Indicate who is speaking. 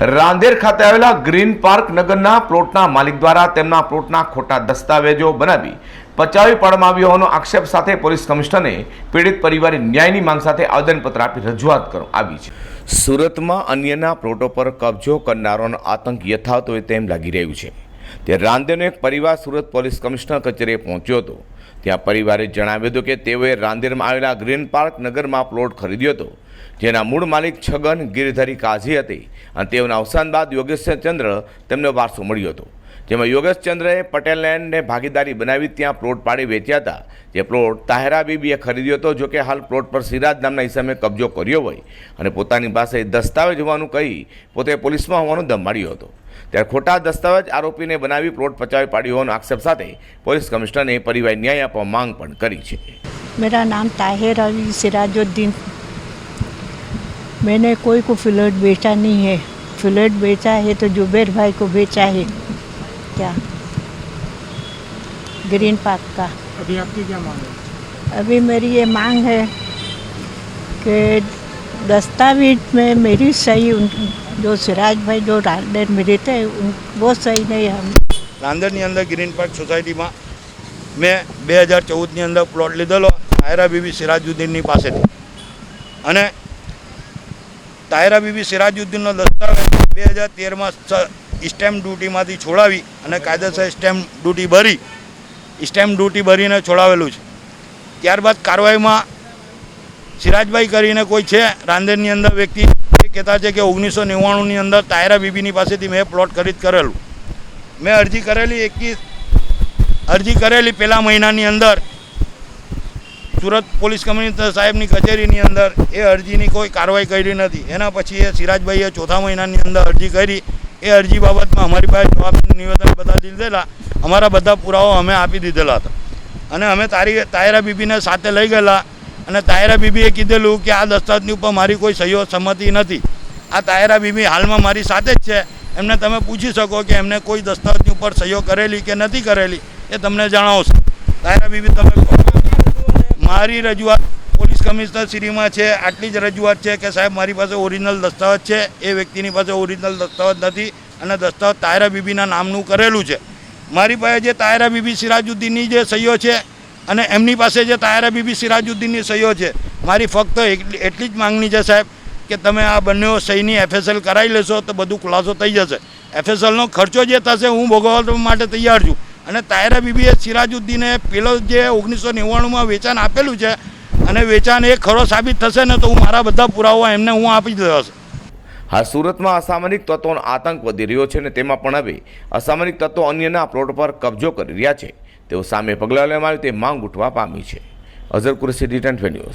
Speaker 1: રાંદેર ખાતે આવેલા green park નગરના પ્લોટના માલિક દ્વારા તેમના પ્લોટના ખોટા દસ્તાવેજો બનાવી પચાવી પાડવામાં આવ્યો હોવાનો આક્ષેપ સાથે પોલીસ કમિશનરને પીડિત પરિવારે ન્યાયની માંગ સાથે આવેદનપત્ર આપી રજૂઆત કરવામાં આવી છે. સુરતમાં અન્યના પ્લોટો પર કબજો કરનારોનો આતંક યથાવત હોય તેમ લાગી રહ્યું છે. ત્યારે રાંદેરનો એક પરિવાર સુરત પોલીસ કમિશનર કચેરીએ પહોંચ્યો હતો. ત્યાં પરિવારે જણાવ્યું હતું કે તેઓએ રાંદેરમાં આવેલા ગ્રીન પાર્ક નગરમાં પ્લોટ ખરીદ્યો હતો. જેના મૂળ માલિક છગન ગિરધરી કાઝી હતી અને તેઓના અવસાન બાદ યોગેશચંદ્ર તેમનો વારસો મળ્યો હતો. જેમાં યોગેશચંદ્રએ પટેલ લેન્ડને ભાગીદારી બનાવી ત્યાં પ્લોટ પાડી વેચ્યા હતા. જે પ્લોટ તાહેરા બીબીએ ખરીદ્યો હતો જોકે હાલ પ્લોટ પર સિરાજ નામના ઇસમે કબજો કર્યો હોય અને પોતાની પાસે દસ્તાવેજ હોવાનું કહી પોતે પોલીસમાં હોવાનું દમાડ્યો હતો. ત્યારે ખોટા દસ્તાવેજ આરોપીને બનાવી પ્લોટ પચાવી પાડ્યો હોવાનો આક્ષેપ સાથે પોલીસ કમિશનરને પરિવાર ન્યાય આપવા માંગ પણ કરી છે.
Speaker 2: મેરા નામ તાહેર અલી સિરાજુદ્દીન मैंने कोई को फ्लैट बेचा नहीं है फ्लैट बेचा है तो जुबेर भाई को बेचा है क्या ग्रीन पार्क का
Speaker 3: अभी आपकी क्या मांग है
Speaker 2: अभी मेरी ये मांग है कि दस्तावेज में मेरी सही उन जो सिराज भाई जो रांडेर में रहते हैं उन वो सही नहीं हम
Speaker 4: રાંદેરની અંદર ગ્રીન પાર્ક સોસાયટીમાં મેં બે હજાર ચૌદની અંદર પ્લોટ લીધેલો તાયરા બીબી સિરાજુદ્દીનની પાસેથી અને તાયરા બીબી સિરાજુદ્દીનનો દસ્તાવેજ બે હજાર તેરમાં સ્ટેમ્પ ડ્યુટીમાંથી છોડાવી અને કાયદેસર સ્ટેમ્પ ડ્યુટી ભરી, સ્ટેમ્પ ડ્યુટી ભરીને છોડાવેલું છે. ત્યારબાદ કાર્યવાહીમાં સિરાજભાઈ કરીને કોઈ છે, રાંદેરની અંદર વ્યક્તિ એ કહેતા છે કે ઓગણીસો નવ્વાણુંની અંદર તાયરા બીબીની પાસેથી મેં પ્લોટ ખરીદ કરેલું. મેં અરજી કરેલી એકવીસ, અરજી કરેલી પહેલા મહિનાની અંદર સુરત પોલીસ કમિશનર સાહેબની કચેરીની અંદર એ અરજીની કોઈ કાર્યવાહી કરી નથી. એના પછી એ સિરાજભાઈએ ચોથા મહિનાની અંદર અરજી કરી. એ અરજી બાબતમાં અમારી પાસે જવાબ નિવેદન બધા દીધેલા. અમારા બધા પુરાવા અમે આપી દીધેલા હતા. અને અમે તારી તાયરા બીબીને સાથે લઈ ગયેલા અને તાયરા બીબીએ કીધેલું કે આ દસ્તાવેજની ઉપર મારી કોઈ સહયોગ સંમતિ નથી. આ તાયરા બીબી હાલમાં મારી સાથે જ છે. એમને તમે પૂછી શકો કે એમને કોઈ દસ્તાવેજની ઉપર સહયોગ કરેલી કે નથી કરેલી એ તમને જણાવશે. તાયરા બીબી, તમે મારી રજૂઆત પોલીસ કમિશનર શ્રીમાં છે. આટલી જ રજૂઆત છે કે સાહેબ, મારી પાસે ઓરિજિનલ દસ્તાવેજ છે. એ વ્યક્તિની પાસે ઓરિજિનલ દસ્તાવેજ નથી અને દસ્તાવેજ તાયરા બીબીના નામનું કરેલું છે. મારી પાસે જે તાયરા બીબી સિરાજુદ્દીનની જે સહીઓ છે અને એમની પાસે જે તાયરા બીબી સિરાજુદ્દીનની સહીઓ છે, મારી ફક્ત એટલી જ માંગણી છે સાહેબ કે તમે આ બંને સહીની એફએસએલ કરાવી લેશો તો બધું ખુલાસો થઈ જશે. એફએસએલનો ખર્ચો જે થશે હું ભોગવવા માટે તૈયાર છું. અને તાયરા બીબીએ સિરાજુદ્દીને પેલો જે ઓગણીસો નેવ્વાણુંમાં વેચાણ આપેલું છે, અને વેચાણ એ ખરો સાબિત થશે ને તો હું મારા બધા પુરાવા એમને હું આપી દેવાશે
Speaker 1: હાલ સુરતમાં અસામરિક તત્વોનો આતંક વધી રહ્યો છે અને તેમાં પણ હવે અસામરિક તત્વો અન્યના પ્લોટ પર કબજો કરી રહ્યા છે. તેઓ સામે પગલાં લેવામાં આવે તે માંગ ઉઠવા પામી છે. Azhar Qureshi D ten news.